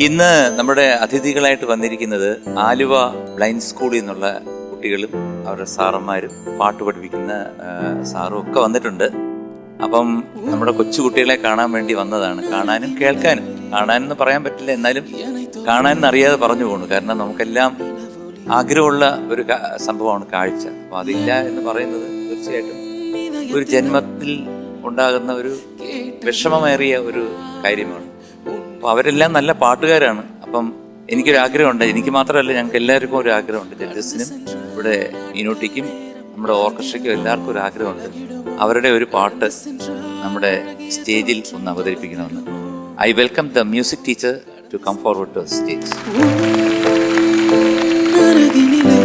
ഇന്ന് നമ്മുടെ അതിഥികളായിട്ട് വന്നിരിക്കുന്നത് ആലുവ ബ്ലൈൻഡ് സ്കൂളിൽ നിന്നുള്ള കുട്ടികളും അവരുടെ സാറന്മാരും പാട്ട് പഠിപ്പിക്കുന്ന സാറും ഒക്കെ വന്നിട്ടുണ്ട്. അപ്പം നമ്മുടെ കൊച്ചു കുട്ടികളെ കാണാൻ വേണ്ടി വന്നതാണ്. കാണാനും കേൾക്കാനും. കാണാനെന്ന് പറയാൻ പറ്റില്ല എന്നാലും കാണാനെന്ന് അറിയാതെ പറഞ്ഞു പോണു. കാരണം നമുക്കെല്ലാം ആഗ്രഹമുള്ള ഒരു സംഭവമാണ് കാഴ്ച. അപ്പൊ അതില്ല എന്ന് പറയുന്നത് തീർച്ചയായിട്ടും ഒരു ജന്മത്തിൽ ഉണ്ടാകുന്ന ഒരു വിഷമമേറിയ ഒരു കാര്യമാണ്. അപ്പൊ അവരെല്ലാം നല്ല പാട്ടുകാരാണ് അപ്പം എനിക്കൊരു ആഗ്രഹമുണ്ട് എനിക്ക് മാത്രമല്ല ഞങ്ങൾക്ക് എല്ലാവർക്കും ഒരു ആഗ്രഹമുണ്ട് ജഡ്ജസിനും ഇവിടെ മീനൂട്ടിക്കും നമ്മുടെ ഓർക്കസ്ട്രയ്ക്കും എല്ലാവർക്കും ഒരു ആഗ്രഹമുണ്ട് അവരുടെ ഒരു പാട്ട് നമ്മുടെ സ്റ്റേജിൽ ഒന്ന് അവതരിപ്പിക്കണമെന്ന് I welcome the music teacher to come forward to stage அருகினிலே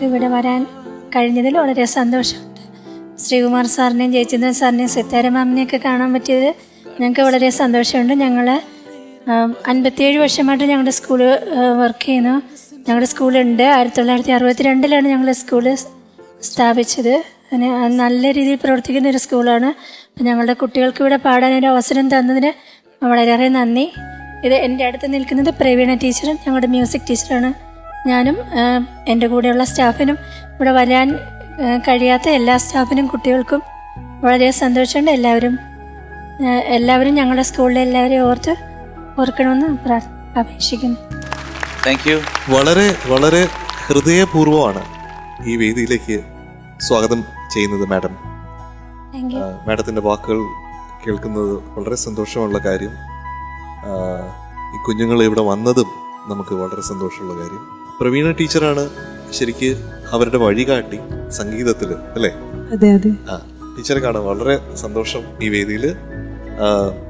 കുട്ടികൾക്ക് ഇവിടെ വരാൻ കഴിഞ്ഞതിൽ വളരെ സന്തോഷമുണ്ട്. ശ്രീകുമാർ സാറിനെയും ജയചന്ദ്രൻ സാറിനെയും സിത്താര മാമിനെയൊക്കെ കാണാൻ പറ്റിയത് ഞങ്ങൾക്ക് വളരെ സന്തോഷമുണ്ട്. ഞങ്ങൾ അൻപത്തിയേഴ് വർഷമായിട്ട് ഞങ്ങളുടെ സ്കൂൾ വർക്ക് ചെയ്യുന്നു. ഞങ്ങളുടെ സ്കൂളുണ്ട്. ആയിരത്തി തൊള്ളായിരത്തി അറുപത്തി രണ്ടിലാണ് ഞങ്ങൾ സ്കൂൾ സ്ഥാപിച്ചത് നല്ല രീതിയിൽ പ്രവർത്തിക്കുന്ന ഒരു സ്കൂളാണ്. ഞങ്ങളുടെ കുട്ടികൾക്ക് ഇവിടെ പാടാൻ ഒരു അവസരം തന്നതിന് വളരെയേറെ നന്ദി. ഇത് എന്റെ അടുത്ത് നിൽക്കുന്നത് പ്രവീണ ടീച്ചറും ഞങ്ങളുടെ മ്യൂസിക് ടീച്ചറാണ് ഞാനും എന്റെ കൂടെയുള്ള സ്റ്റാഫിനും ഇവിടെ വരാൻ കഴിയാത്ത എല്ലാ സ്റ്റാഫിനും കുട്ടികൾക്കും വളരെ സന്തോഷമുണ്ട്. എല്ലാവരും എല്ലാവരും ഞങ്ങളുടെ സ്കൂളിലെ എല്ലാവരെയും ഓർത്ത് ഓർക്കണമെന്ന് അപേക്ഷിക്കുന്നു. താങ്ക് യു വളരെ വളരെ ഹൃദയപൂർവമാണ് ഈ വേദിയിലേക്ക് സ്വാഗതം ചെയ്യുന്നത് മാഡം. മാഡത്തിന്റെ വാക്കുകൾ കേൾക്കുന്നത് വളരെ സന്തോഷമുള്ള കാര്യം. ഈ കുഞ്ഞുങ്ങൾ ഇവിടെ വന്നതും നമുക്ക് വളരെ സന്തോഷമുള്ള കാര്യം. പ്രവീണ ടീച്ചറാണ് ശരിക്ക് അവരുടെ വഴി കാട്ടി സംഗീതത്തിൽ അല്ലേ? അതെ അതെ. ആ ടീച്ചറെ കാണാൻ വളരെ സന്തോഷം ഈ വേദിയിൽ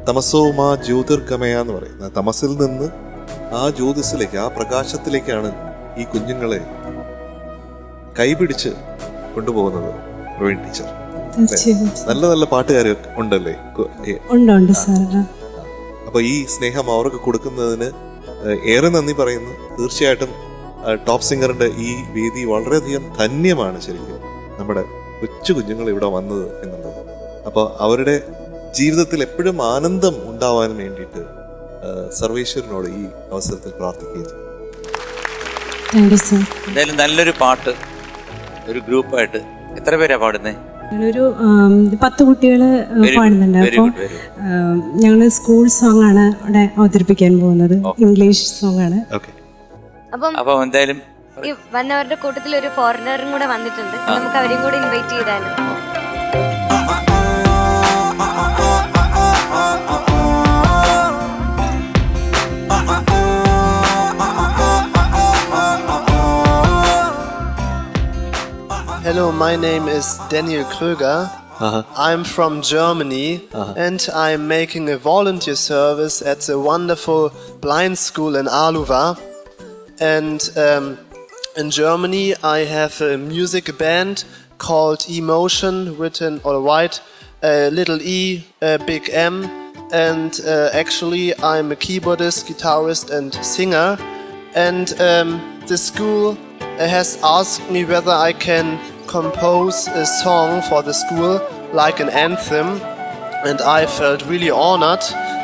തമസോ മാ ജ്യോതിർഗമയ എന്ന് പറയുന്ന തമസിൽ നിന്ന് ആ ജ്യോതിസിലേക്ക് ആ പ്രകാശത്തിലേക്കാണ് ഈ കുഞ്ഞുങ്ങളെ കൈപിടിച്ച് കൊണ്ടുപോകുന്നത് പ്രവീൺ ടീച്ചർ. നല്ല നല്ല പാട്ടുകാർ ഉണ്ടല്ലേ? ഉണ്ട് സാർ അപ്പൊ ഈ സ്നേഹം അവർക്ക് കൊടുക്കുന്നതിന് ഏറെ നന്ദി പറയുന്നു. തീർച്ചയായിട്ടും ടോപ്പ് സിംഗറിന്റെ ഈ വേദി വളരെയധികം ധന്യമാണ് ശരിക്കും നമ്മുടെ കൊച്ചു കുഞ്ഞുങ്ങൾ ഇവിടെ വന്നത് എന്നുള്ളത്. അപ്പോൾ അവരുടെ ജീവിതത്തിൽ എപ്പോഴും ആനന്ദം ഉണ്ടാവാൻ വേണ്ടിയിട്ട് സർവേശ്വരനോട് ഈ അവസരത്തിൽ പ്രാർത്ഥിക്കുകയും എന്തായാലും നല്ലൊരു പാട്ട് ഒരു ഗ്രൂപ്പായിട്ട്. എത്ര പേരാ പാടുന്നേ? ഒരു പത്ത് കുട്ടികൾ പാടുന്നുണ്ട്. അപ്പോൾ ഞങ്ങൾ സ്കൂൾ സോങ് ആണ് ഇവിടെ അവതരിപ്പിക്കാൻ പോകുന്നത്. ഇംഗ്ലീഷ് സോങ് ആണ്. ഓക്കെ അപ്പം അപ്പൊ എന്തായാലും ഈ വന്നവരുടെ കൂട്ടത്തിൽ ഒരു ഫോറിനറും കൂടെ വന്നിട്ടുണ്ട് നമുക്ക് അവരെയും കൂടെ ഇൻവൈറ്റ് ചെയ്താലും Hello, my name is Daniel Kröger. Uh-huh. I'm from Germany Uh-huh. and I'm making a volunteer service at the wonderful blind school in Aluva. And um, in Germany, I have a music band called Emotion, written or white, uh, little e, uh, big M. And uh, actually, I'm a keyboardist, guitarist, and singer. And um, the school has asked me whether I can compose a song for the school, like an anthem. And I felt really honored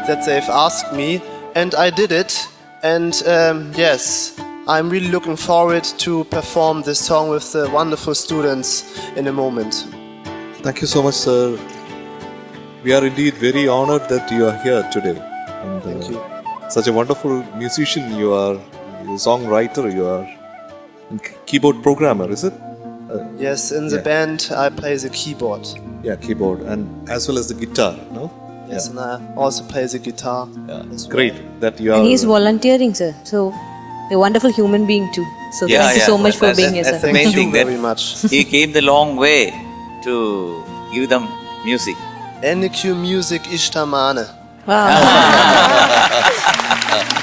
that they've asked me, and I did it. And um, yes, I'm really looking forward to perform this song with the wonderful students in a moment. Thank you so much, sir. We are indeed very honored that you are here today. And, uh, Thank you. Such a wonderful musician you are, you songwriter you are, and keyboard programmer, is it? Uh, yes, in the Yeah. band I play the keyboard. Yeah, keyboard and as well as the guitar, no? Yes, and I also play the guitar. Yeah, as well. great that you are. And he's volunteering, sir. So, a wonderful human being too. So, Yeah, thank you yeah, so much for that- being here, that's sir. the main Thank you thing that very much. he came the long way to give them music. NQ Music Ishtamane.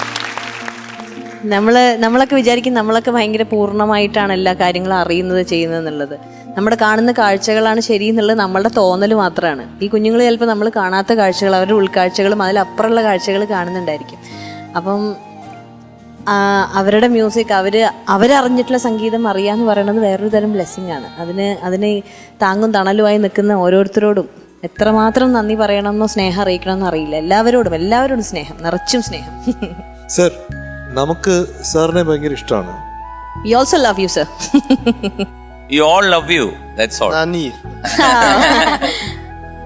നമ്മൾ നമ്മളൊക്കെ വിചാരിക്കും നമ്മളൊക്കെ ഭയങ്കര പൂർണമായിട്ടാണ് എല്ലാ കാര്യങ്ങളും അറിയുന്നത് ചെയ്യുന്നത് എന്നുള്ളത് നമ്മുടെ കാണുന്ന കാഴ്ചകളാണ് ശരി എന്നുള്ളത് നമ്മളുടെ തോന്നൽ മാത്രമാണ് ഈ കുഞ്ഞുങ്ങൾ ചിലപ്പോൾ നമ്മൾ കാണാത്ത കാഴ്ചകൾ അവരുടെ ഉൾക്കാഴ്ചകളും അതിലപ്പുറമുള്ള കാഴ്ചകൾ കാണുന്നുണ്ടായിരിക്കും അപ്പം അവരുടെ മ്യൂസിക് അവർ അവരറിഞ്ഞിട്ടുള്ള സംഗീതം അറിയാന്ന് പറയുന്നത് വേറൊരു തരം ബ്ലെസ്സിങ് ആണ്. അതിന് അതിനെ താങ്ങും തണലുമായി നിൽക്കുന്ന ഓരോരുത്തരോടും എത്രമാത്രം നന്ദി പറയണമെന്നോ സ്നേഹം അറിയിക്കണമെന്നോ അറിയില്ല. എല്ലാവരോടും എല്ലാവരോടും സ്നേഹം നിറച്ചും സ്നേഹം. സർ നമുക്ക് സാറിനെ ഭയങ്കര ഇഷ്ടമാണ് you also love you sir you all love you that's all നന്ദി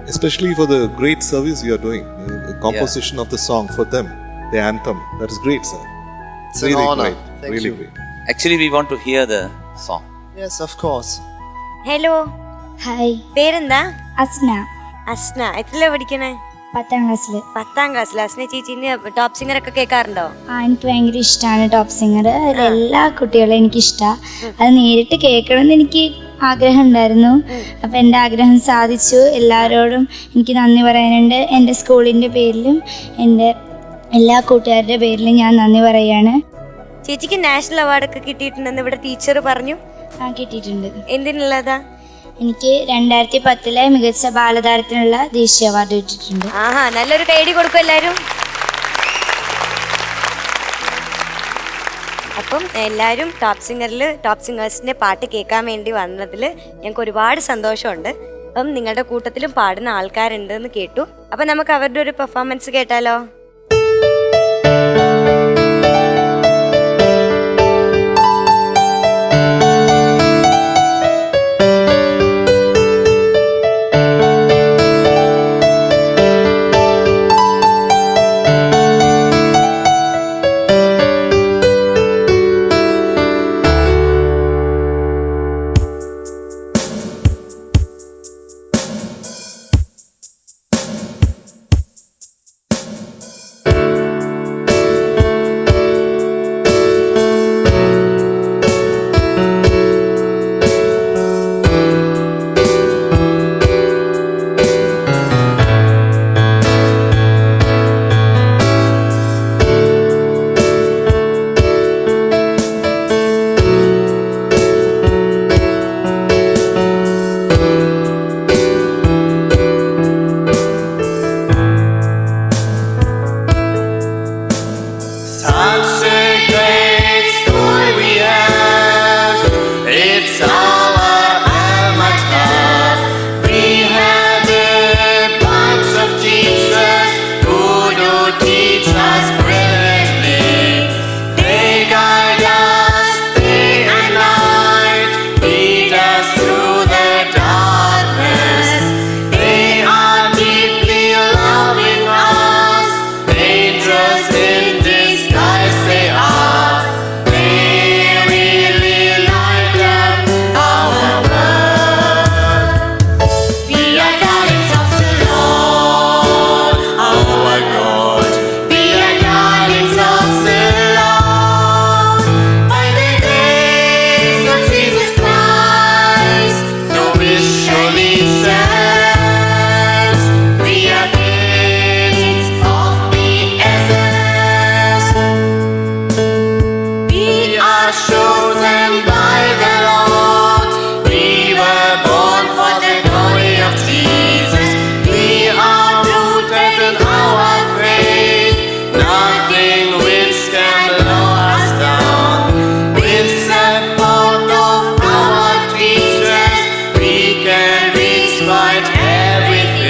especially for the great service you are doing composition of the song for them the anthem that's great That is really an honor. Thank really you. great. Actually, we want to hear the song. Yes, of course. Hello hi പേരെന്താ? അസ്ന. അസ്ന. എത്രയിലാ പഠിക്കണേ? പത്താം ക്ലാസ്സിൽ പത്താം ക്ലാസ്സിൽ Asna ചേച്ചിന് top singer ഒക്കെ കേൾക്കാറുണ്ടോ? ആ എനിക്ക് ഭയങ്കര ഇഷ്ടമാണ് ടോപ്പ് സിംഗർ അതിൽ എല്ലാ കുട്ടികളും എനിക്ക് ഇഷ്ടമാണ് അത് നേരിട്ട് കേൾക്കണമെന്ന് എനിക്ക് ആഗ്രഹം ഉണ്ടായിരുന്നു അപ്പം എന്റെ ആഗ്രഹം സാധിച്ചു. എല്ലാവരോടും എനിക്ക് നന്ദി പറയാനുണ്ട്. എന്റെ സ്കൂളിന്റെ പേരിലും എന്റെ എല്ലാ കൂട്ടുകാരുടെ പേരിലും ഞാൻ നന്ദി പറയാണ്. ചേച്ചിക്ക് നാഷണൽ അവാർഡൊക്കെ കിട്ടിയിട്ടുണ്ടെന്ന് ഇവിടെ ടീച്ചർ പറഞ്ഞു. ആ കിട്ടിയിട്ടുണ്ട്. എന്തിനുള്ളതാ? എനിക്ക് രണ്ടായിരത്തി പത്തിലെ മികച്ച ബാലതാരത്തിനുള്ള ദേശീയ അവാർഡ് കിട്ടിയിട്ടുണ്ട്. ആഹാ നല്ലൊരു പേടി കൊടുക്കും എല്ലാവരും അപ്പം എല്ലാവരും ടോപ്പ് സിംഗറിൽ ടോപ്പ് സിംഗേഴ്സിന്റെ പാട്ട് കേൾക്കാൻ വേണ്ടി വന്നതിൽ ഞങ്ങൾക്ക് ഒരുപാട് സന്തോഷമുണ്ട്. അപ്പം നിങ്ങളുടെ കൂട്ടത്തിലും പാടുന്ന ആൾക്കാരുണ്ടെന്ന് കേട്ടു. അപ്പം നമുക്ക് അവരുടെ ഒരു പെർഫോമൻസ് കേട്ടാലോ?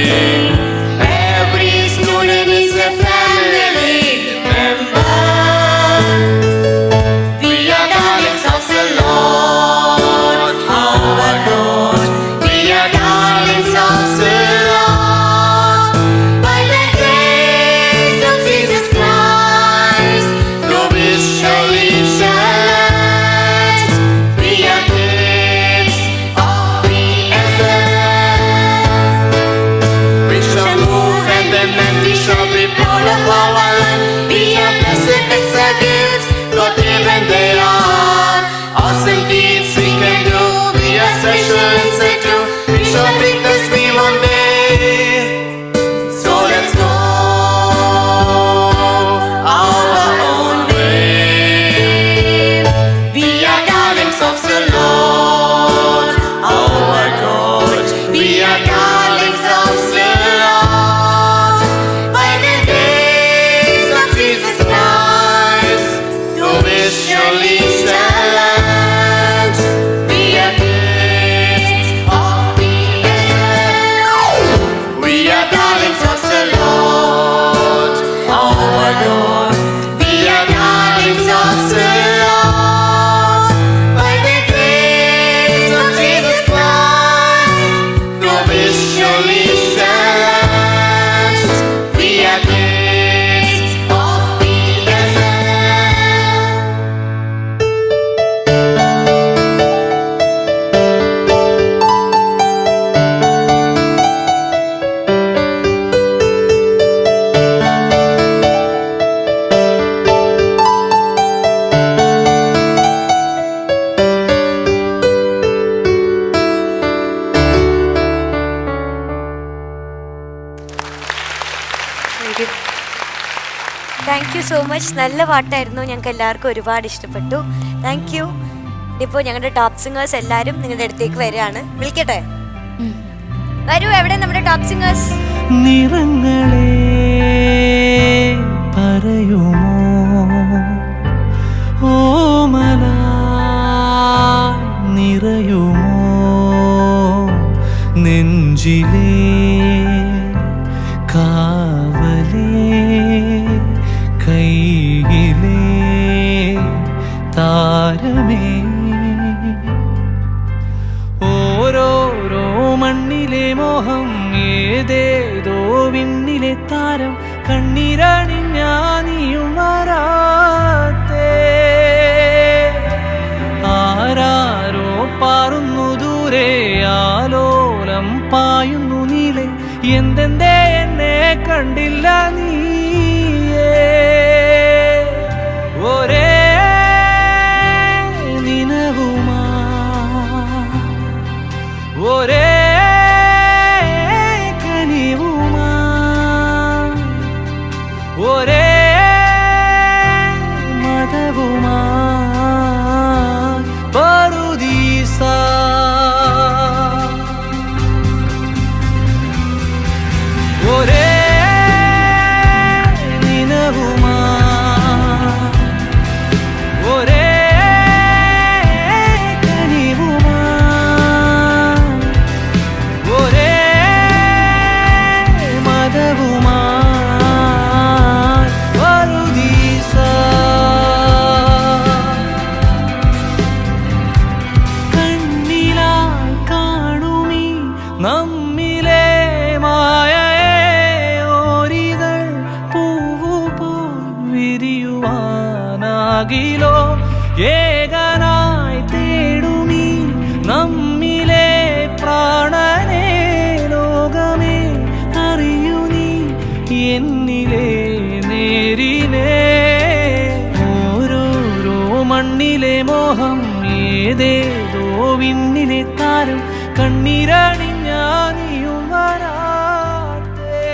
me. dia മച്ച് നല്ല പാട്ടായിരുന്നു. ഞങ്ങൾക്ക് എല്ലാവർക്കും ഒരുപാട് ഇഷ്ടപ്പെട്ടു. താങ്ക് യു ഇപ്പോൾ ഞങ്ങളുടെ ടോപ്പ് സിംഗേഴ്സ് എല്ലാവരും നിങ്ങളുടെ അടുത്തേക്ക് വരികയാണ്. വിളിക്കട്ടെ? വരൂ എവിടെ നമ്മുടെ ടോപ്പ് സിംഗേഴ്സ് നിറങ്ങളെ പറയുമോ? ഓമല നിറയുമോ? നെഞ്ചിലേ ഏതേതോ വിണ്ണിലെ താരം കണ്ണീരണിഞ്ഞാനിയും വരാത്തേ. ആരാരോ പാറുന്നു ദൂരെ ആലോലം പായുന്നു നീളെ എന്തെന്തേ എന്നെ കണ്ടില്ല നീയേ ഏതേതോ വിണ്ണിലെ താരം കണ്ണീരണിഞ്ഞാനിയും വരാത്തേ